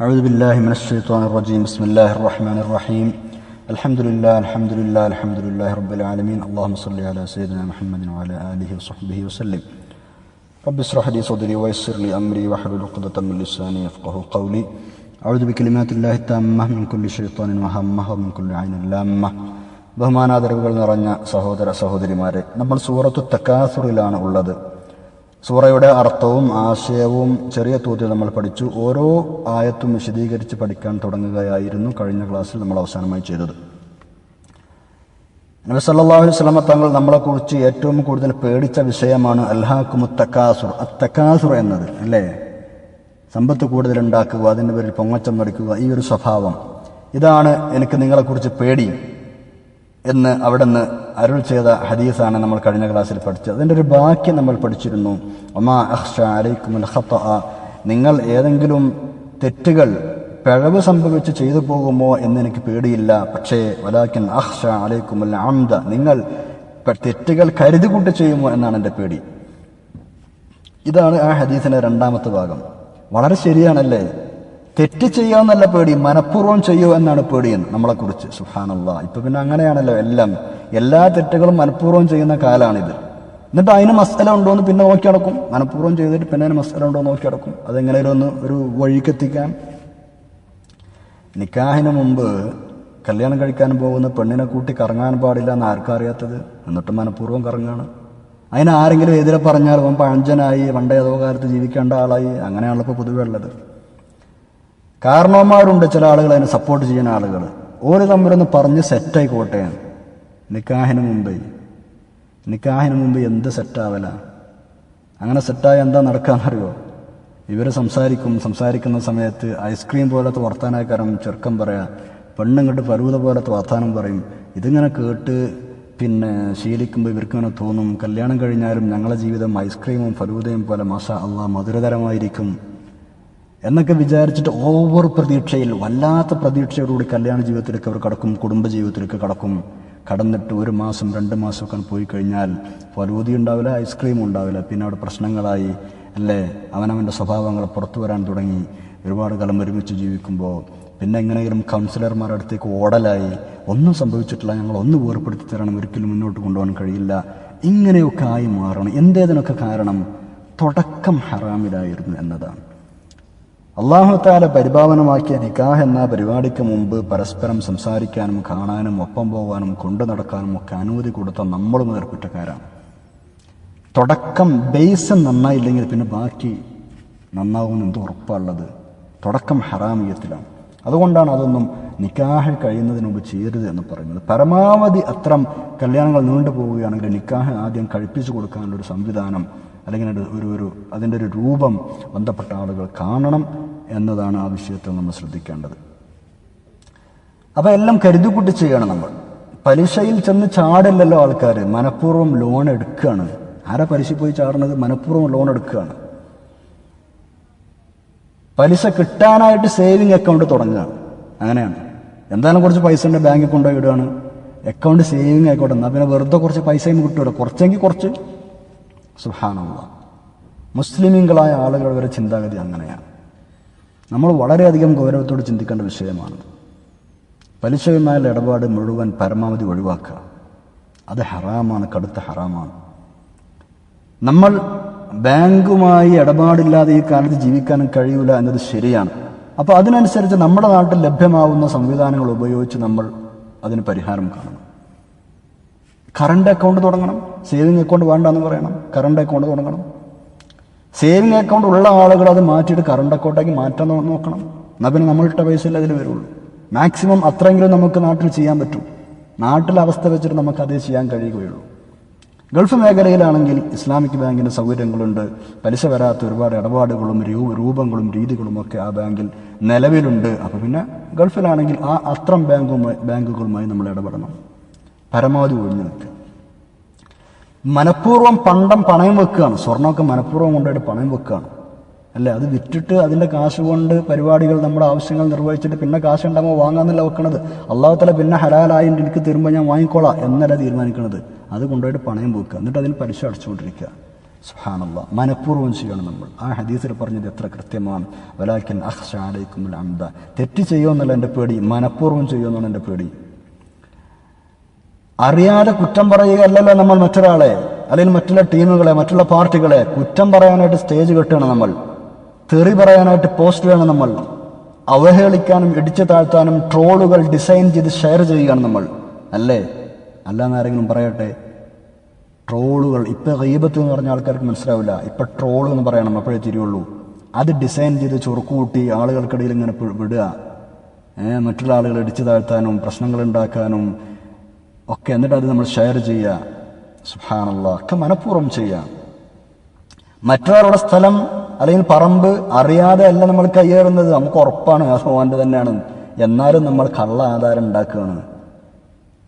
أعوذ بالله من الشيطان الرجيم بسم الله الرحمن الرحيم الحمد لله الحمد لله الحمد لله رب العالمين اللهم صل على سيدنا محمد وعلى آله وصحبه وسلم رب اشرح لي صدري ويسر لي أمري واحلل عقدة من لساني يفقه قولي أعوذ بكلمات الله التامة من كل شيطان وهمة ومن كل عين لامة ബഹുമാനാദരവുകൾ നിറഞ്ഞ സഹോദര സഹോദരിമാരെ നമ്മൾ സൂറത്തു തക്കാസുറിലാണ് ഉള്ളത് സൂറയുടെ അർത്ഥവും ആശയവും ചെറിയ തോതിൽ നമ്മൾ പഠിച്ചു. ഓരോ ആയത്തും വിശദീകരിച്ച് പഠിക്കാൻ തുടങ്ങുകയായിരുന്നു കഴിഞ്ഞ ക്ലാസ്സിൽ നമ്മൾ അവസാനമായി ചെയ്തത്. നബി സല്ലല്ലാഹു വസ്ലമ തങ്ങൾ നമ്മളെക്കുറിച്ച് ഏറ്റവും കൂടുതൽ പേടിച്ച വിഷയമാണ് അൽഹാക്കുമു തക്കാസുർ അത്തക്കാസുർ എന്നത് അല്ലേ? സമ്പത്ത് കൂടുതൽ ഉണ്ടാക്കുക അതിന്റെ പേരിൽ പൊങ്ങച്ചം നടിക്കുക ഈ ഒരു സ്വഭാവം. ഇതാണ് എനിക്ക് നിങ്ങളെക്കുറിച്ച് പേടി. എന്ന് അവിടെ നിന്ന് അരുൾ ചെയ്ത ഹദീസാണ് നമ്മൾ കഴിഞ്ഞ ക്ലാസ്സിൽ പഠിച്ചത്. അതിന്റെ ഒരു ബാക്കി നമ്മൾ പഠിച്ചിരുന്നു. ഒമാ അഹ്ഷ അലൈക്കുമുൽ ഖത്തഅ നിങ്ങൾ ഏതെങ്കിലും തെറ്റുകൾ പിഴവ് സംഭവിച്ച് ചെയ്തു പോകുമോ എന്ന് എനിക്ക് പേടിയില്ല. പക്ഷേ വലാക്കിൻ അഹ്ഷ അലൈക്കുമുൽ അംദ. നിങ്ങൾ തെറ്റുകൾ കരുതിക്കൂട്ടി ചെയ്യുമോ എന്നാണ് എന്റെ പേടി. ഇതാണ് ആ ഹദീസിന്റെ രണ്ടാമത്തെ ഭാഗം. വളരെ ശരിയാണല്ലേ? തെറ്റ് ചെയ്യാന്നല്ല പേടി മനഃപൂർവം ചെയ്യൂ എന്നാണ് പേടിയെന്ന് നമ്മളെക്കുറിച്ച് സുഹാനല്ല ഇപ്പൊ പിന്നെ അങ്ങനെയാണല്ലോ എല്ലാം. എല്ലാ തെറ്റുകളും മനഃപൂർവം ചെയ്യുന്ന കാലാണിത്. എന്നിട്ട് അതിന് മസല ഉണ്ടോ എന്ന് പിന്നെ നോക്കി നടക്കും. മനഃപൂർവം ചെയ്തിട്ട് പിന്നെ അതിന് മസല ഉണ്ടോ നോക്കി നടക്കും. അതെങ്ങനെയും ഒന്ന് ഒരു വഴിക്കെത്തിക്കാൻ? നിക്കാഹിന് മുമ്പ് കല്യാണം കഴിക്കാൻ പോകുന്ന പെണ്ണിനെ കൂട്ടി കറങ്ങാൻ പാടില്ല എന്ന് ആർക്കും അറിയാത്തത് എന്നിട്ട് മനഃപൂർവം കറങ്ങാണ്. അതിനാരെങ്കിലും എതിരെ പറഞ്ഞാൽ അവൻ പഴഞ്ചനായി പണ്ടേ ഏതോ കാലത്ത് ജീവിക്കേണ്ട ആളായി. അങ്ങനെയാണല്ലോ ഇപ്പോൾ പൊതുവെ ഉള്ളത്. കാരണവന്മാരുണ്ട് ചില ആളുകൾ അതിനെ സപ്പോർട്ട് ചെയ്യുന്ന ആളുകൾ. ഓര് തമ്മിലൊന്ന് പറഞ്ഞ് സെറ്റായിക്കോട്ടെ നിക്കാഹിന് മുമ്പ്. നിക്കാഹിന് മുമ്പ് എന്ത് സെറ്റാവല അങ്ങനെ സെറ്റായ എന്താ നടക്കാന്നറിയോ? ഇവർ സംസാരിക്കും. സംസാരിക്കുന്ന സമയത്ത് ഐസ്ക്രീം പോലത്തെ വർത്താനക്കാരം ചെറുക്കം പറയാ. പെണ്ണുങ്ങോട്ട് പരുവത പോലത്തെ വർത്താനം പറയും. ഇതിങ്ങനെ കേട്ട് പിന്നെ ശീലിക്കുമ്പോൾ ഇവർക്കിങ്ങനെ തോന്നും. കല്യാണം കഴിഞ്ഞാലും ഞങ്ങളുടെ ജീവിതം ഐസ്ക്രീമും ഫലൂതയും പോലെ മാഷ അള്ളാ മധുരതരമായിരിക്കും. എന്നൊക്കെ വിചാരിച്ചിട്ട് ഓവർ പ്രതീക്ഷയിൽ വല്ലാത്ത പ്രതീക്ഷയോടുകൂടി കല്യാണ ജീവിതത്തിലേക്ക് അവർ കടക്കും കുടുംബ ജീവിതത്തിലേക്ക് കടക്കും. കടന്നിട്ട് ഒരു മാസം രണ്ട് മാസമൊക്കെ പോയി കഴിഞ്ഞാൽ ഫലൂതി ഉണ്ടാവില്ല ഐസ്ക്രീം ഉണ്ടാവില്ല. പിന്നെ അവിടെ പ്രശ്നങ്ങളായി. അല്ലേ? അവനവന്റെ സ്വഭാവങ്ങൾ പുറത്തു വരാൻ തുടങ്ങി. ഒരുപാട് കാലം ഒരുമിച്ച് ജീവിക്കുമ്പോൾ പിന്നെ എങ്ങനെയെങ്കിലും കൗൺസിലർമാരുടെ അടുത്തേക്ക് ഓടലായി. ഒന്നും സംഭവിച്ചിട്ടില്ല. ഞങ്ങൾ ഒന്ന് വേർപ്പെടുത്തി തരണം. ഒരിക്കലും മുന്നോട്ട് കൊണ്ടുപോകാൻ കഴിയില്ല. ഇങ്ങനെയൊക്കെ ആയി മാറണം. എന്തേതിനൊക്കെ കാരണം? തുടക്കം ഹറാമിലായിരുന്നു എന്നതാണ്. അള്ളാഹുത്താല പരിപാവനമാക്കിയ നിക്കാഹ് എന്ന പരിപാടിക്ക് മുമ്പ് പരസ്പരം സംസാരിക്കാനും കാണാനും ഒപ്പം പോകാനും കൊണ്ടു നടക്കാനും ഒക്കെ അനുമതി കൊടുത്ത നമ്മൾ മുതൽ കുറ്റക്കാരാണ്. തുടക്കം ബേസ് നന്നായില്ലെങ്കിൽ പിന്നെ ബാക്കി നന്നാവുമെന്ന് എന്ത് ഉറപ്പാണുള്ളത് തുടക്കം ഹറാമിയത്തിലാണ്. അതുകൊണ്ടാണ് അതൊന്നും നിക്കാഹ് കഴിയുന്നതിന് മുമ്പ് ചെയ്യരുത് എന്ന് പറയുന്നത്. പരമാവധി അത്രം കല്യാണങ്ങൾ നീണ്ടു പോവുകയാണെങ്കിൽ നിക്കാഹ് ആദ്യം കഴിപ്പിച്ചു കൊടുക്കാനുള്ള ഒരു സംവിധാനം അല്ലെങ്കിൽ ഒരു ഒരു അതിന്റെ ഒരു രൂപം ബന്ധപ്പെട്ട ആളുകൾ കാണണം. എന്നതാണ് ആ വിഷയത്തിൽ നമ്മൾ ശ്രദ്ധിക്കേണ്ടത്. അപ്പോൾ എല്ലാം കരുതിക്കൂട്ടി ചെയ്യണം നമ്മൾ. പലിശയിൽ ചെന്ന് ചാടല്ലല്ലോ ആൾക്കാർ മനഃപൂർവം ലോൺ എടുക്കുകയാണ്. ആരാ പലിശ പോയി ചാടുന്നത്? മനഃപൂർവം ലോൺ എടുക്കുകയാണ്. പലിശ കിട്ടാനായിട്ട് സേവിങ് അക്കൗണ്ട് തുടങ്ങുകയാണ്. അങ്ങനെയാണ്. എന്തായാലും കുറച്ച് പൈസ ഉണ്ട് ബാങ്കിൽ കൊണ്ടുപോയി ഇടുകയാണ്. അക്കൗണ്ട് സേവിങ് ആയിക്കോട്ടെ. എന്നാൽ പിന്നെ വെറുതെ കുറച്ച് പൈസയും കിട്ടുമല്ലോ കുറച്ചെങ്കിൽ കുറച്ച്. സുഹാനുള്ള മുസ്ലിമീങ്ങളായ ആളുകൾ വരെ ചിന്താഗതി അങ്ങനെയാണ്. നമ്മൾ വളരെയധികം ഗൗരവത്തോട് ചിന്തിക്കേണ്ട വിഷയമാണ്. പലിശയുമായുള്ള ഇടപാട് മുഴുവൻ പരമാവധി ഒഴിവാക്കുക. അത് ഹറാമാണ് കടുത്ത ഹറാമാണ്. നമ്മൾ ബാങ്കുമായി ഇടപാടില്ലാതെ ഈ കാലത്ത് ജീവിക്കാനും കഴിയൂല എന്നത് ശരിയാണ്. അപ്പോൾ അതിനനുസരിച്ച് നമ്മുടെ നാട്ടിൽ ലഭ്യമാവുന്ന സംവിധാനങ്ങൾ ഉപയോഗിച്ച് നമ്മൾ അതിന് പരിഹാരം കാണണം. കറണ്ട് അക്കൗണ്ട് തുടങ്ങണം. സേവിങ് അക്കൗണ്ട് വേണ്ടെന്ന് പറയണം. കറണ്ട് അക്കൗണ്ട് തുടങ്ങണം. സേവിങ് അക്കൗണ്ട് ഉള്ള ആളുകൾ അത് മാറ്റിയിട്ട് കറണ്ട് അക്കൗണ്ടാക്കി മാറ്റാൻ നോക്കണം. എന്നാൽ പിന്നെ നമ്മളിട്ട പൈസയിൽ അതിന് വരുള്ളൂ. മാക്സിമം അത്രയെങ്കിലും നമുക്ക് നാട്ടിൽ ചെയ്യാൻ പറ്റും. നാട്ടിലെ അവസ്ഥ വെച്ചിട്ട് നമുക്ക് അതേ ചെയ്യാൻ കഴിയുകയുള്ളൂ. ഗൾഫ് മേഖലയിലാണെങ്കിൽ ഇസ്ലാമിക് ബാങ്കിന്റെ സൗകര്യങ്ങളുണ്ട്. പലിശ വരാത്ത ഒരുപാട് ഇടപാടുകളും രൂ- രൂപങ്ങളും രീതികളും ഒക്കെ ആ ബാങ്കിൽ നിലവിലുണ്ട്. അപ്പോൾ പിന്നെ ഗൾഫിലാണെങ്കിൽ ആ അത്രം ബാങ്കുമായി ബാങ്കുകളുമായി നമ്മൾ ഇടപെടണം. പരമാവധി ഒഴിഞ്ഞു നിൽക്കുക. മനഃപൂർവം പണ്ടം പണയം വെക്കുകയാണ്. സ്വർണമൊക്കെ മനഃപൂർവം കൊണ്ടുപോയിട്ട് പണയം വെക്കുകയാണ്. അല്ലേ? അത് വിറ്റിട്ട് അതിന്റെ കാശ് കൊണ്ട് പരിപാടികൾ നമ്മുടെ ആവശ്യങ്ങൾ നിർവഹിച്ചിട്ട് പിന്നെ കാശ് ഉണ്ടാകുമ്പോൾ വാങ്ങാമെന്നല്ല വെക്കണത്. അള്ളാഹുത്തല പിന്നെ ഹലാലായി എനിക്ക് തീരുമ്പോൾ ഞാൻ വാങ്ങിക്കോളാം എന്നല്ല തീരുമാനിക്കണത്. അത് കൊണ്ടുപോയിട്ട് പണയം വെക്കുക. എന്നിട്ട് അതിന് പലിശ അടച്ചുകൊണ്ടിരിക്കുക. സുഹാനല്ല മനഃപൂർവം ചെയ്യണം നമ്മൾ. ആ ഹദീസിൽ പറഞ്ഞത് എത്ര കൃത്യമാണ്. വലാക്കിൻ അഹ്ഷാലൈക്കും അംദ. തെറ്റ് ചെയ്യുമെന്നല്ല എന്റെ പേടി. മനഃപൂർവം ചെയ്യുമെന്നാണ് എന്റെ പേടി. അറിയാതെ കുറ്റം പറയുകയല്ലല്ലോ നമ്മൾ മറ്റൊരാളെ അല്ലെങ്കിൽ മറ്റുള്ള ടീമുകളെ മറ്റുള്ള പാർട്ടികളെ കുറ്റം പറയാനായിട്ട് സ്റ്റേജ് കെട്ടുകയാണ് നമ്മൾ. തെറി പറയാനായിട്ട് പോസ്റ്റ് ചെയ്യണം നമ്മൾ. അവഹേളിക്കാനും ഇടിച്ചു താഴ്ത്താനും ട്രോളുകൾ ഡിസൈൻ ചെയ്ത് ഷെയർ ചെയ്യുകയാണ് നമ്മൾ. അല്ലേ? അല്ലാന്ന് ആരെങ്കിലും പറയട്ടെ? ട്രോളുകൾ ഇപ്പൊ റീബത്ത് എന്ന് പറഞ്ഞ ആൾക്കാർക്ക് മനസ്സിലാവില്ല. ഇപ്പം ട്രോൾ എന്ന് പറയണം അപ്പോഴേ തിരിയുള്ളൂ. അത് ഡിസൈൻ ചെയ്ത് ചുറുക്കുകൂട്ടി ആളുകൾക്കിടയിൽ ഇങ്ങനെ വിടുക. മറ്റുള്ള ആളുകളെ ഇടിച്ചു താഴ്ത്താനും പ്രശ്നങ്ങൾ ഉണ്ടാക്കാനും ഒക്കെ എന്നിട്ട് അത് നമ്മൾ ഷെയർ ചെയ്യുക സുഹാനുള്ള ഒക്കെ മനഃപൂർവം ചെയ്യുക മറ്റൊരാളുടെ സ്ഥലം അല്ലെങ്കിൽ പറമ്പ് അറിയാതെ അല്ല നമ്മൾ കയ്യേറുന്നത്. നമുക്ക് ഉറപ്പാണ്. അത് ഓന്റെ തന്നെയാണ്. എന്നാലും നമ്മൾ കള്ള ആധാരം ഉണ്ടാക്കുകയാണ്.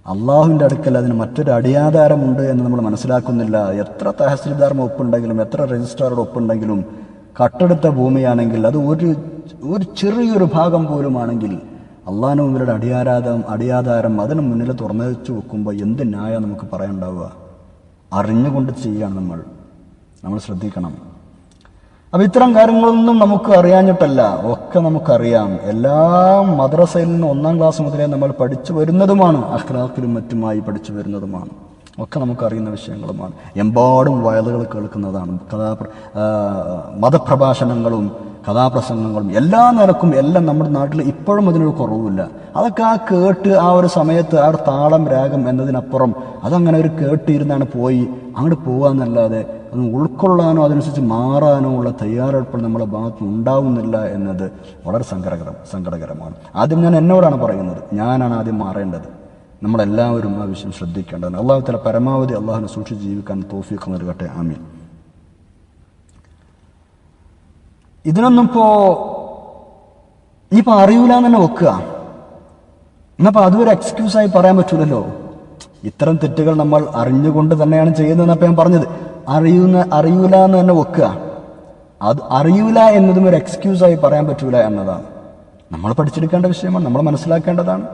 അള്ളാഹുവിന്റെ അടുക്കൽ അതിന് മറ്റൊരു അടിയാധാരമുണ്ട് എന്ന് നമ്മൾ മനസ്സിലാക്കുന്നില്ല. എത്ര തഹസിൽദാറിന് ഒപ്പുണ്ടെങ്കിലും എത്ര രജിസ്ട്രാറുടെ ഒപ്പുണ്ടെങ്കിലും കട്ടെടുത്ത ഭൂമിയാണെങ്കിൽ അത് ഒരു ഒരു ചെറിയൊരു ഭാഗം പോലുമാണെങ്കിൽ അള്ളാഹിന് മുമ്പിലൂടെ അടിയാരാധം അടിയാധാരം അതിന് മുന്നിൽ തുറന്നു വെച്ച് വെക്കുമ്പോൾ എന്ത് ന്യായ നമുക്ക് പറയാനുണ്ടാവുക? അറിഞ്ഞുകൊണ്ട് ചെയ്യാണ് നമ്മൾ. നമ്മൾ ശ്രദ്ധിക്കണം. അപ്പം ഇത്തരം കാര്യങ്ങളൊന്നും നമുക്ക് അറിയാഞ്ഞിട്ടല്ല. ഒക്കെ നമുക്കറിയാം. എല്ലാ മദ്രസയിൽ നിന്നും ഒന്നാം ക്ലാസ് മുതലേ നമ്മൾ പഠിച്ചു വരുന്നതുമാണ്. അഖ്ലാഖിലും മറ്റുമായി പഠിച്ചു വരുന്നതുമാണ്. ഒക്കെ നമുക്കറിയുന്ന വിഷയങ്ങളുമാണ്. എമ്പാടും വയലുകൾ കേൾക്കുന്നതാണ്. കഥാ മതപ്രഭാഷണങ്ങളും കഥാപ്രസംഗങ്ങളും എല്ലാ നിലക്കും എല്ലാം നമ്മുടെ നാട്ടിൽ ഇപ്പോഴും അതിനൊരു കുറവുമില്ല. അതൊക്കെ ആ കേട്ട് ആ ഒരു സമയത്ത് ആ ഒരു താളം രാഗം എന്നതിനപ്പുറം അതങ്ങനെ ഒരു കേട്ടിരുന്നാണ് പോയി അങ്ങോട്ട് പോകാമെന്നല്ലാതെ അത് ഉൾക്കൊള്ളാനോ അതനുസരിച്ച് മാറാനോ ഉള്ള തയ്യാറെടുപ്പ് നമ്മുടെ ഭാഗത്ത് ഉണ്ടാവുന്നില്ല എന്നത് വളരെ സങ്കടകരം സങ്കടകരമാണ്. ആദ്യം ഞാൻ എന്നോടാണ് പറയുന്നത്. ഞാനാണ് ആദ്യം മാറേണ്ടത്. നമ്മളെല്ലാവരും ആ വിഷയം ശ്രദ്ധിക്കേണ്ടതാണ്. അള്ളാഹു തല പരമാവധി അള്ളാഹുനെ സൂക്ഷിച്ച് ജീവിക്കാൻ തോഫീഖ് നൽകട്ടെ. ആമീൻ. ഇതിനൊന്നും ഇപ്പോ ഇപ്പൊ അറിയൂല എന്ന് തന്നെ വെക്കുക. എന്നപ്പോ അതും ഒരു എക്സ്ക്യൂസ് ആയി പറയാൻ പറ്റൂലല്ലോ. ഇത്തരം തെറ്റുകൾ നമ്മൾ അറിഞ്ഞുകൊണ്ട് തന്നെയാണ് ചെയ്യുന്നതെന്നപ്പോ ഞാൻ പറഞ്ഞത്. അറിയുന്ന അറിയൂല എന്ന് തന്നെ വെക്കുക. അത് അറിയൂല എന്നതും ഒരു എക്സ്ക്യൂസ് ആയി പറയാൻ പറ്റൂല എന്നതാണ്. നമ്മൾ പഠിച്ചെടുക്കേണ്ട വിഷയമാണ് നമ്മൾ മനസ്സിലാക്കേണ്ടതാണ്.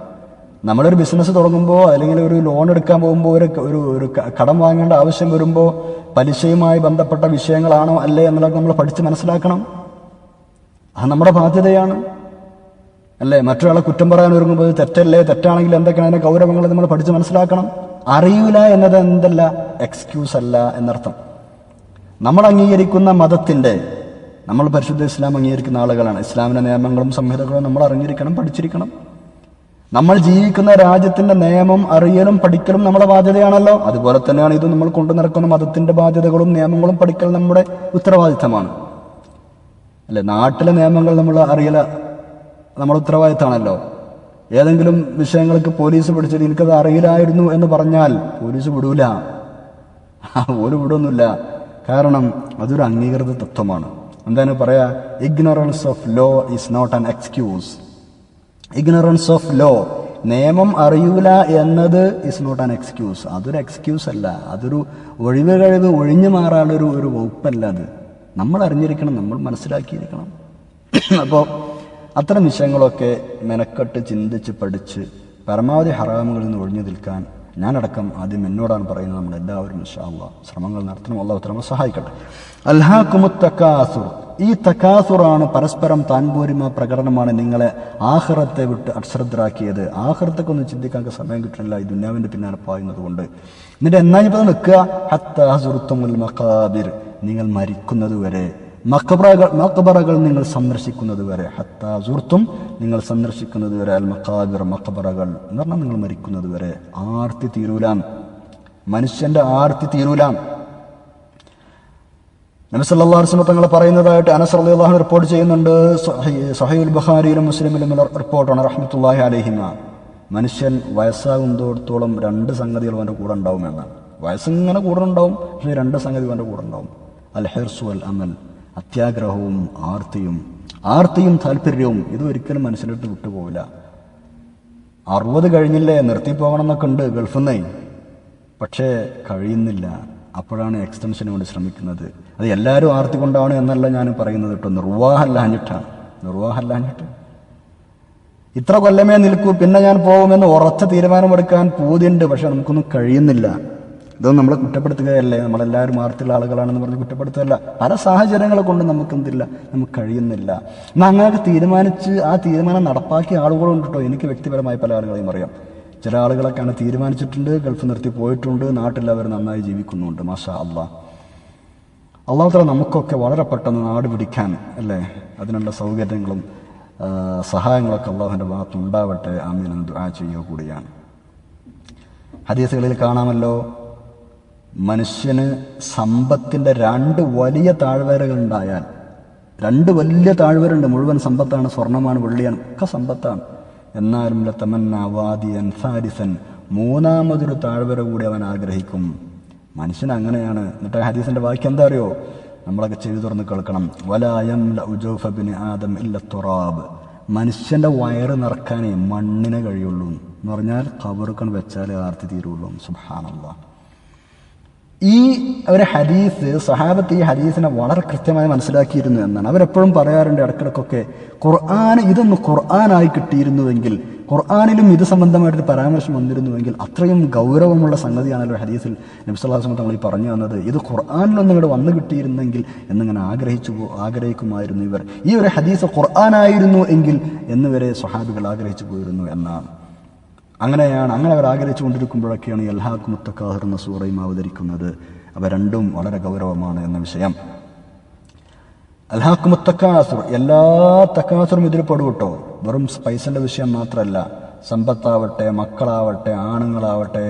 നമ്മളൊരു ബിസിനസ് തുടങ്ങുമ്പോൾ അല്ലെങ്കിൽ ഒരു ലോൺ എടുക്കാൻ പോകുമ്പോൾ ഒരു ഒരു ഒരു കടം വാങ്ങേണ്ട ആവശ്യം വരുമ്പോൾ പലിശയുമായി ബന്ധപ്പെട്ട വിഷയങ്ങളാണോ അല്ലേ എന്നുള്ളത് നമ്മൾ പഠിച്ച് മനസ്സിലാക്കണം. അത് നമ്മുടെ ബാധ്യതയാണ്. അല്ലേ? മറ്റൊരാളെ കുറ്റം പറയാൻ ഒരുങ്ങുമ്പോൾ തെറ്റല്ലേ? തെറ്റാണെങ്കിൽ എന്തൊക്കെയാണ് അതിന്റെ ഗൗരവങ്ങൾ നമ്മൾ പഠിച്ച് മനസ്സിലാക്കണം. അറിയൂല എന്നത് എന്തല്ല? എക്സ്ക്യൂസ് അല്ല എന്നർത്ഥം. നമ്മൾ അംഗീകരിക്കുന്ന മതത്തിന്റെ നമ്മൾ പരിശുദ്ധ ഇസ്ലാം അംഗീകരിക്കുന്ന ആളുകളാണ്. ഇസ്ലാമിന്റെ നിയമങ്ങളും സംഹിതകളും നമ്മൾ അറിഞ്ഞിരിക്കണം പഠിച്ചിരിക്കണം. നമ്മൾ ജീവിക്കുന്ന രാജ്യത്തിന്റെ നിയമം അറിയലും പഠിക്കലും നമ്മുടെ ബാധ്യതയാണല്ലോ. അതുപോലെ തന്നെയാണ് ഇത് നമ്മൾ കൊണ്ടു നടക്കുന്ന മതത്തിന്റെ ബാധ്യതകളും നിയമങ്ങളും പഠിക്കൽ നമ്മുടെ ഉത്തരവാദിത്തമാണ്. അല്ലെ? നാട്ടിലെ നിയമങ്ങൾ നമ്മൾ അറിയല. നമ്മൾ ഉത്തരവാദിത്തമാണല്ലോ. ഏതെങ്കിലും വിഷയങ്ങൾക്ക് പോലീസ് പിടിച്ചിട്ട് എനിക്കത് അറിയില്ലായിരുന്നു എന്ന് പറഞ്ഞാൽ പോലീസ് വിടൂല. ഒരു വിടൊന്നുമില്ല. കാരണം അതൊരു അംഗീകൃത തത്വമാണ്. എന്താണ് പറയാ? Ignorance of law is not an excuse ignorance of law നിയമം അറിയൂല എന്നത് ഇസ് നോട്ട് ആൻ എക്സ്ക്യൂസ് അതൊരു എക്സ്ക്യൂസ് അല്ല. അതൊരു ഒഴിവ് കഴിവ് ഒഴിഞ്ഞു മാറാനുള്ളൊരു ഒരു വകുപ്പല്ല അത്. നമ്മൾ അറിഞ്ഞിരിക്കണം നമ്മൾ മനസ്സിലാക്കിയിരിക്കണം. അപ്പോൾ അത്തരം വിഷയങ്ങളൊക്കെ മെനക്കെട്ട് ചിന്തിച്ച് പഠിച്ച് പരമാവധി ഹറാമുകളിൽ നിന്ന് ഒഴിഞ്ഞു നിൽക്കാൻ ഞാനടക്കം ആദ്യം എന്നോടാണ് പറയുന്നത് നമ്മൾ എല്ലാവരും ഇൻഷാല്ല ശ്രമങ്ങൾ നടത്തണം. അള്ളാഹു തലമ സഹായിക്കട്ടെ. അൽഹാക്കുമുത്തക്കാസുർ ഈ തക്കാസുറാണ് പരസ്പരം താൻപോരിമ പ്രകടനമാണ് നിങ്ങളെ ആഹ്റത്തെ വിട്ട് അശ്രദ്ധരാക്കിയത്. ആഹ്റത്തൊക്കെ ഒന്ന് ചിന്തിക്കാൻ സമയം കിട്ടുന്നില്ല. ഈ ദുന്യാവിന്റെ പിന്നാലെ പായുന്നത് കൊണ്ട് എന്നിട്ട് എന്നാ ഇപ്പോൾ നിൽക്കുക ഹത്താസുറുത്തുമുൽ മക്കാബിർ നിങ്ങൾ മരിക്കുന്നത് വരെ മക്കബറകൾ മക്കബറകൾ നിങ്ങൾ സന്ദർശിക്കുന്നത് വരെ ഹത്താസുർത്തും നിങ്ങൾ സന്ദർശിക്കുന്നത് വരെ അൽ മക്കാബിർ മക്കബറകൾ എന്ന് പറഞ്ഞാൽ നിങ്ങൾ മരിക്കുന്നത് വരെ ആർത്തി തീരൂലാം. മനുഷ്യന്റെ ആർത്തി തീരൂലാം. നബി സല്ലല്ലാഹു അലൈഹി തങ്ങൾ പറയുന്നതായിട്ട് അനസ് അള്ളാഹു റിപ്പോർട്ട് ചെയ്യുന്നുണ്ട്. സഹൈ സഹീഹുൽ ബുഖാരിയിലും മുസ്ലിമിലും റിപ്പോർട്ടാണ് റഹ്മത്തുല്ലാഹി അലൈഹിമ. മനുഷ്യൻ വയസ്സാകുന്നതോടത്തോളം രണ്ട് സംഗതികൾ അവന്റെ കൂടെ ഉണ്ടാവും എന്നാണ്. വയസ്സിങ്ങനെ കൂടെ ഉണ്ടാവും പക്ഷേ രണ്ട് സംഗതി അവന്റെ കൂടെ ഉണ്ടാവും. അൽ ഹെർസു അൽ അമൽ അത്യാഗ്രഹവും ആർത്തിയും. ആർത്തിയും താല്പര്യവും ഇത് ഒരിക്കലും മനസ്സിലിട്ട് വിട്ടുപോകില്ല അറുപത് കഴിഞ്ഞില്ലേ നിർത്തി പോകണം എന്നൊക്കെ ഉണ്ട് ഗൾഫിൽ നിന്നേ. പക്ഷേ കഴിയുന്നില്ല. അപ്പോഴാണ് എക്സ്റ്റൻഷന് വേണ്ടി ശ്രമിക്കുന്നത്. അത് എല്ലാവരും ആർത്തി കൊണ്ടാണ് എന്നല്ല ഞാൻ പറയുന്നത് കേട്ടോ. നിർവാഹമല്ലാഞ്ഞിട്ടാണ് നിർവാഹമല്ലാഞ്ഞിട്ട് ഇത്ര കൊല്ലമേ നിൽക്കൂ പിന്നെ ഞാൻ പോകുമെന്ന് ഉറച്ച തീരുമാനമെടുക്കാൻ പൂതിയുണ്ട് പക്ഷെ നമുക്കൊന്നും കഴിയുന്നില്ല. ഇതൊന്നും നമ്മളെ കുറ്റപ്പെടുത്തുകയല്ലേ? നമ്മളെല്ലാവരും ആർത്തിയുള്ള ആളുകളാണെന്ന് പറഞ്ഞ് കുറ്റപ്പെടുത്തുകയല്ല. പല സാഹചര്യങ്ങളെ കൊണ്ട് നമുക്ക് എന്തില്ല നമുക്ക് കഴിയുന്നില്ല. എന്നാൽ അങ്ങനെയൊക്കെ തീരുമാനിച്ച് ആ തീരുമാനം നടപ്പാക്കിയ ആളുകളുണ്ട് കേട്ടോ. എനിക്ക് വ്യക്തിപരമായി പല ആളുകളെയും അറിയാം. ചില ആളുകളൊക്കെയാണ് തീരുമാനിച്ചിട്ടുണ്ട് ഗൾഫ് നിർത്തി പോയിട്ടുണ്ട് നാട്ടിൽ അവർ നന്നായി ജീവിക്കുന്നുണ്ട്. മാഷാ അള്ളാഹ് അള്ളാഹുത്തല നമുക്കൊക്കെ വളരെ പെട്ടെന്ന് നാട് പിടിക്കാൻ അല്ലേ? അതിനുള്ള സൗകര്യങ്ങളും സഹായങ്ങളൊക്കെ അള്ളാഹുവിന്റെ ഭാഗത്ത് ഉണ്ടാവട്ടെ. എന്ന് ദുആ ചെയ്യുക കൂടിയാണ്. ഹദീസുകളിൽ കാണാമല്ലോ മനുഷ്യന് സമ്പത്തിന്റെ രണ്ട് വലിയ താഴ്വരകൾ ഉണ്ടായാൽ രണ്ട് വലിയ താഴ്വരുണ്ട് മുഴുവൻ സമ്പത്താണ് സ്വർണമാണ് വെള്ളിയാണ് ഒക്കെ സമ്പത്താണ്. എന്നാലും ലത്തമന്നാവാദിയൻ സാരിസൻ മൂന്നാമതൊരു താഴ്വര കൂടി അവൻ ആഗ്രഹിക്കും. മനുഷ്യൻ അങ്ങനെയാണ്. എന്നിട്ട് ഹരീസിന്റെ വാക്യം എന്താ അറിയോ? നമ്മളൊക്കെ ചെയ്തു തുറന്ന് കേൾക്കണം. വലായം ലൗജോഫബിന് ആദം ഇല്ല തുറാബ്. മനുഷ്യന്റെ വയറ് നിറക്കാനേ മണ്ണിനെ കഴിയുള്ളൂ എന്ന് പറഞ്ഞാൽ കബറുക്കൺ വെച്ചാലേ ആർത്തി തീരുള്ളൂ. സുഹാനല്ല ഈ ഒരു ഹദീസ് സഹാബത്ത് ഈ ഹദീസിനെ വളരെ കൃത്യമായി മനസ്സിലാക്കിയിരുന്നു എന്നാണ്. അവരെപ്പോഴും പറയാറുണ്ട് ഇടക്കിടക്കൊക്കെ ഖുർആൻ ഇതൊന്ന് ഖുർആനായി കിട്ടിയിരുന്നുവെങ്കിൽ ഖുർആാനിലും ഇത് സംബന്ധമായിട്ടൊരു പരാമർശം വന്നിരുന്നുവെങ്കിൽ അത്രയും ഗൗരവമുള്ള സംഗതിയാണല്ലോ ഹദീസിൽ നബ്സല്ലാസ്മ തങ്ങൾ ഈ പറഞ്ഞു തന്നത് ഇത് ഖുർആാനിലൊന്നും ഇങ്ങോട്ട് വന്നു കിട്ടിയിരുന്നെങ്കിൽ എന്നിങ്ങനെ ആഗ്രഹിച്ചു ആഗ്രഹിക്കുമായിരുന്നു ഇവർ. ഈ ഒരു ഹദീസ് ഖുർആാനായിരുന്നു എങ്കിൽ എന്നുവരെ സ്വഹാബികൾ ആഗ്രഹിച്ചു പോയിരുന്നു എന്നാണ്. അങ്ങനെയാണ് അങ്ങനെ അവർ ആഗ്രഹിച്ചു കൊണ്ടിരിക്കുമ്പോഴൊക്കെയാണ് ഈ അൽഹാഖ് മുത്തക്കാഹർ എന്ന സൂറയും അവതരിക്കുന്നത്. അവ രണ്ടും വളരെ ഗൗരവമാണ് എന്ന വിഷയം. അൽഹാഖ് മുത്തക്കാസുർ എല്ലാ തക്കാസുറും ഇതിൽ പെടും വെറും പൈസന്റെ വിഷയം മാത്രമല്ല സമ്പത്താവട്ടെ മക്കളാവട്ടെ ആണുങ്ങളാവട്ടെ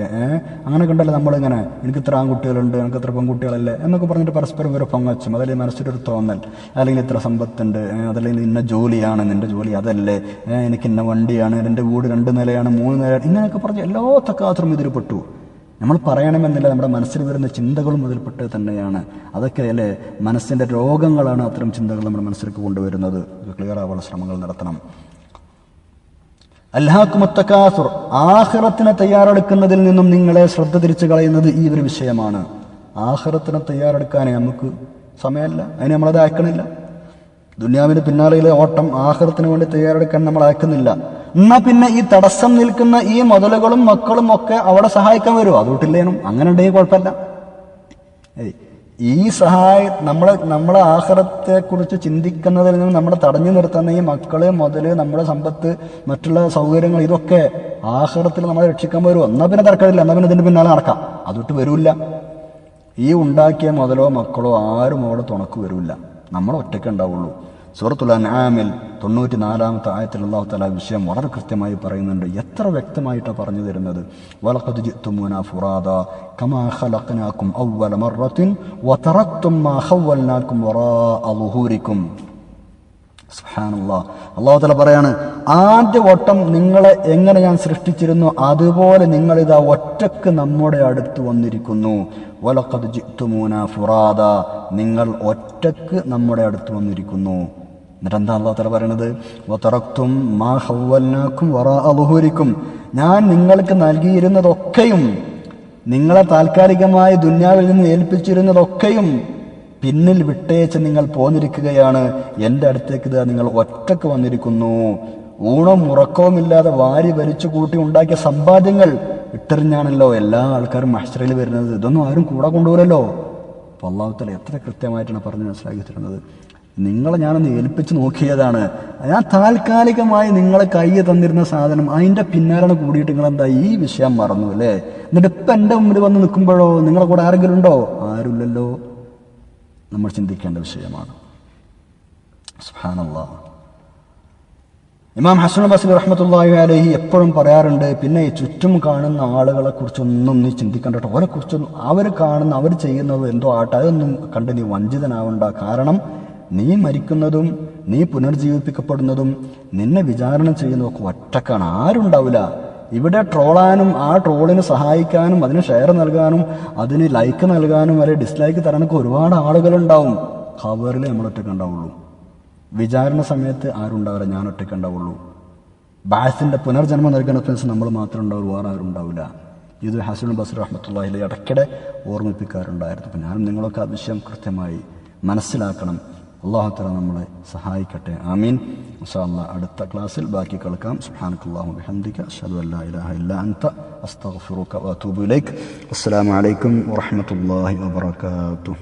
അങ്ങനെ കണ്ടല്ലേ നമ്മളിങ്ങനെ എനിക്ക് ഇത്ര ആൺകുട്ടികളുണ്ട് എനിക്ക് ഇത്ര പെൺകുട്ടികളല്ലേ എന്നൊക്കെ പറഞ്ഞിട്ട് പരസ്പരം ഒരു പൊങ്ങച്ചും അതല്ലെങ്കിൽ മനസ്സിലൊരു തോന്നൽ? അല്ലെങ്കിൽ ഇത്ര സമ്പത്തുണ്ട് അതല്ലെങ്കിൽ ഇന്ന ജോലിയാണ് നിന്റെ ജോലി അതല്ലേ? എനിക്ക് ഇന്ന വണ്ടിയാണ് എന്റെ വീട് രണ്ട് നിലയാണ് മൂന്ന് നിലയാണ് ഇങ്ങനെയൊക്കെ പറഞ്ഞ് എല്ലാ തക്കാത്രം ഇതിൽ പെട്ടു നമ്മൾ പറയണമെന്നില്ല നമ്മുടെ മനസ്സിൽ വരുന്ന ചിന്തകളും അതിൽപ്പെട്ട് തന്നെയാണ്. അതൊക്കെ അല്ലേ മനസ്സിന്റെ രോഗങ്ങളാണ് അത്തരം ചിന്തകൾ നമ്മുടെ മനസ്സിലേക്ക് കൊണ്ടുവരുന്നത്. ക്ലിയർ ആവാനുള്ള ശ്രമങ്ങൾ നടത്തണം. അൽഹാക്കുമത്തക്കാസുർ ആഹ്റത്തിനെ തയ്യാറെടുക്കുന്നതിൽ നിന്നും നിങ്ങളെ ശ്രദ്ധ തിരിച്ചു കളയുന്നത് ഈ ഒരു വിഷയമാണ്. ആഹ്റത്തിനെ തയ്യാറെടുക്കാനേ നമുക്ക് സമയമല്ല അതിന് നമ്മളത് അയക്കണില്ല. ദുന്യാവിന് പിന്നാലെയിലെ ഓട്ടം ആഹ്റത്തിന് വേണ്ടി തയ്യാറെടുക്കാൻ നമ്മൾ അയക്കുന്നില്ല. എന്നാ പിന്നെ ഈ തടസ്സം നിൽക്കുന്ന ഈ മുതലുകളും മക്കളും ഒക്കെ അവിടെ സഹായിക്കാൻ വരുമോ അതുകൊണ്ടില്ലേനും അങ്ങനെ ഉണ്ടെങ്കിൽ കുഴപ്പമില്ല. ഏയ് ഈ സഹായ നമ്മളെ നമ്മളെ ആഹാരത്തെ കുറിച്ച് ചിന്തിക്കുന്നതിൽ നിന്ന് നമ്മളെ തടഞ്ഞു നിർത്തുന്ന ഈ മക്കൾ മുതൽ നമ്മുടെ സമ്പത്ത് മറ്റുള്ള സൗകര്യങ്ങൾ ഇതൊക്കെ ആഹാരത്തിൽ നമ്മളെ രക്ഷിക്കാൻ വരുമോ എന്നാ പിന്നെ തർക്കമില്ല. എന്നാ പിന്നെ ഇതിന്റെ പിന്നാലെ നടക്കാം. അതൊട്ട് വരൂല്ല. ഈ ഉണ്ടാക്കിയ മുതലോ മക്കളോ ആരും അവിടെ തുണക്ക് വരൂല്ല. നമ്മൾ ഒറ്റയ്ക്ക് ഉണ്ടാവുള്ളൂ. സൂറത്തുൽ അൻആമിൽ തൊണ്ണൂറ്റി നാലാമത്തെ ആയത്തിൽ അള്ളാഹു തആല വിഷയം വളരെ കൃത്യമായി പറയുന്നുണ്ട്. എത്ര വ്യക്തമായിട്ടാണ് പറഞ്ഞു തരുന്നത്? വലഖദ് ജിത്തുമുന ഫുറാദ കമാ ഖലഖനാകും അവ്വല മർറത്തിൻ വതറക്തും മാ ഖവ്വൽനാകും വറാ അളുഹൂരിക്കും സുബ്ഹാനല്ലാഹ് അള്ളാഹു തആല പറയാണ് ആദ്യ വട്ടം നിങ്ങളെ എങ്ങനെ ഞാൻ സൃഷ്ടിച്ചിരുന്നു? അതുപോലെ ഇതാ ഒറ്റയ്ക്ക് നമ്മുടെ അടുത്ത് വന്നിരിക്കുന്നു. വലഖദ് ജിത്തുമൂന ഫുറാദ നിങ്ങൾ ഒറ്റയ്ക്ക് നമ്മുടെ അടുത്ത് വന്നിരിക്കുന്നു. എന്നിട്ട് എന്താ അള്ളാഹു തല പറയണത്? ഒത്തറക്തും മാ ഹൗവൽനാക്കും വറ അലുഹൂരിക്കും ഞാൻ നിങ്ങൾക്ക് നൽകിയിരുന്നതൊക്കെയും നിങ്ങളെ താൽക്കാലികമായി ദുന്യാവിൽ നിന്ന് ഏൽപ്പിച്ചിരുന്നതൊക്കെയും പിന്നിൽ വിട്ടേച്ച് നിങ്ങൾ പോന്നിരിക്കുകയാണ്. എന്റെ അടുത്തേക്ക് ഇതാ നിങ്ങൾ ഒറ്റയ്ക്ക് വന്നിരിക്കുന്നു. ഊണും ഉറക്കവുമില്ലാതെ വാരി വലിച്ചു കൂട്ടി ഉണ്ടാക്കിയ സമ്പാദ്യങ്ങൾ ഇട്ടെറിഞ്ഞാണല്ലോ എല്ലാ ആൾക്കാരും മഹ്ഷറയിൽ വരുന്നത്. ഇതൊന്നും ആരും കൂടെ കൊണ്ടുപോലല്ലോ അപ്പൊ അള്ളാഹുത്തല എത്ര കൃത്യമായിട്ടാണ് പറഞ്ഞ് മനസ്സിലാക്കി തരുന്നത്? നിങ്ങളെ ഞാനൊന്ന് ഏൽപ്പിച്ച് നോക്കിയതാണ്. ഞാൻ താൽക്കാലികമായി നിങ്ങളെ കയ്യെ തന്നിരുന്ന സാധനം അതിന്റെ പിന്നാലാണ് കൂടിയിട്ട് നിങ്ങൾ എന്താ ഈ വിഷയം മറന്നു അല്ലേ എന്നിട്ട് ഇപ്പം എന്റെ മുമ്പിൽ വന്ന് നിൽക്കുമ്പോഴോ നിങ്ങളെ കൂടെ ആരെങ്കിലും ഉണ്ടോ? ആരുമില്ലല്ലോ. നമ്മൾ ചിന്തിക്കേണ്ട വിഷയമാണ്. ഇമാം ഹസൻ ബസീർ റഹ്മത്തുള്ളാഹി അലഹി എപ്പോഴും പറയാറുണ്ട് പിന്നെ ഈ ചുറ്റും കാണുന്ന ആളുകളെ കുറിച്ചൊന്നും നീ ചിന്തിക്കണ്ട കേട്ടോ. അവരെ കുറിച്ചൊന്നും അവർ കാണുന്ന അവർ ചെയ്യുന്നത് എന്തോ ആട്ടെ അതൊന്നും കണ്ട് നീ വഞ്ചിതനാവണ്ട. കാരണം നീ മരിക്കുന്നതും നീ പുനർജീവിപ്പിക്കപ്പെടുന്നതും നിന്നെ വിചാരണ ചെയ്യുന്നതൊക്കെ ഒറ്റക്കാണ്. ആരുണ്ടാവില്ല ഇവിടെ ട്രോളാനും ആ ട്രോളിന് സഹായിക്കാനും അതിന് ഷെയർ നൽകാനും അതിന് ലൈക്ക് നൽകാനും വരെ ഡിസ്ലൈക്ക് തരാനൊക്കെ ഒരുപാട് ആളുകളുണ്ടാവും. ഖബറിൽ നമ്മൾ ഒറ്റയ്ക്ക് ഉണ്ടാവുള്ളൂ വിചാരണ സമയത്ത് ആരുണ്ടാവില്ല. ഞാൻ ഒറ്റയ്ക്ക് ഉണ്ടാവുള്ളൂ ബാസിന്റെ പുനർജന്മം നൽകുന്ന ഫ്രണ്ട്സ് നമ്മൾ മാത്രം ഉണ്ടാവുള്ളൂ. വേറെ ആരും ഉണ്ടാവില്ല. ഇത് ഹസൻ ബസർ റഹ്മത്തുള്ളാഹിലെ ഇടയ്ക്കിടെ ഓർമ്മിപ്പിക്കാറുണ്ടായിരുന്നു. അപ്പം ഞാനും നിങ്ങളൊക്കെ ആ വിഷയം കൃത്യമായി മനസ്സിലാക്കണം. അള്ളാഹുത്തല നമ്മളെ സഹായിക്കട്ടെ. ആമീൻ. അസാല്ല അടുത്ത ക്ലാസ്സിൽ ബാക്കി കേൾക്കാം. സുഹാനക്കുല്ലാഹു ബിഹംദിക അഷദു അല്ലാ ഇല്ല അന്ത അസ്തഗ്ഫിറുക വഅതൂബു അസ്സലാമു അലൈക്കും വറഹ്മത്തുള്ളാഹി വബറകാതുഹു.